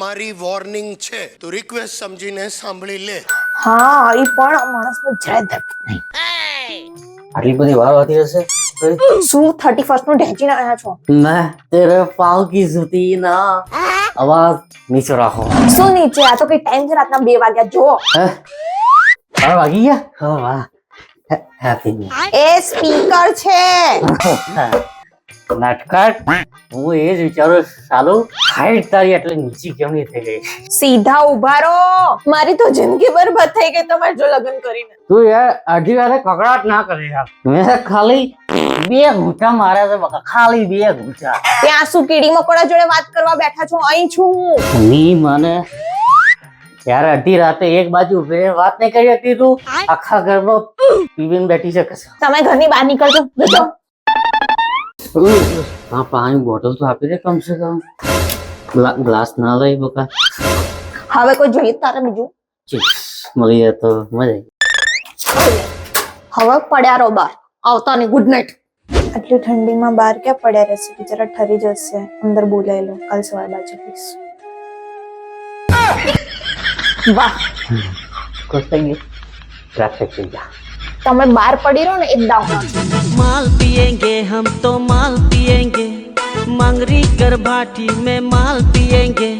મારી વોર્નિંગ છે. તો રિક્વેસ્ટ સમજીને સાંભળી લે. હા એ પણ માણસનો જરાય દર્દ નહીં. આટલી બધી વાર હતી હશે? શું થર્ટી ફર્સ્ટનું ઢેંચી આવ્યા છો? મેં તેરે પાવ કી જુતી ના. અવાજ નીચો રાખો. શું નીચે? આ તો કઈ ટાઈમ છે રાતના બે વાગ્યા જો બાર વાગી ગયા? હા વાહ. હેપી એ સ્પીકર છે. નટકટ હું એ જ વિચારું સાલું હાઈટ તારી એટલે નીચી કેમ નહીં થઈ ગઈ? સીધા ઊભા રહો. મારી તો જિંદગી બરબાદ થઈ ગઈ તમારે જો લગ્ન કરીને. તું યાર અઢી વારે કકડાટ ના કરી યાર. મેં ખાલી બે ઘૂંટા માર્યા છે બકા ખાલી બે ઘૂંટા. ત્યાં શું કીડી મકોડા જોડે વાત કરવા બેઠા છો? અહીં છું હું. ની મને યાર અઢી રાતે એક બાજુ બે વાત નહીં કરી હતી તું? આખા ઘરમાં પીવીને બેઠી છે તમે ઘરની બહાર નીકળજો. જજો હા પાણી બોટલ તો આપી દે કમ સે કમ ગ્લા- ગ્લાસ ના લઈ બકા હવે કોઈ જોઈએ તારે બીજું ચિપ્સ મળી જાય તો મજા હવે પડ્યા રહો બહાર આવતા નહીં ગુડ નાઇટ આટલી ઠંડીમાં બહાર ક્યાં પડ્યા રહેશે બિચારા ઠરી જશે અંદર બોલાવી લો કાલ સવાર બાજુ પ્લીઝ વાહ ખુશ થઈ ગઈ ટ્રાફિક થઈ ગયા તમે બહાર પડી રહો ને એ ડાઉન माल पिएंगे हम तो माल पिएंगे मंगरी कर भाटी में माल पिएंगे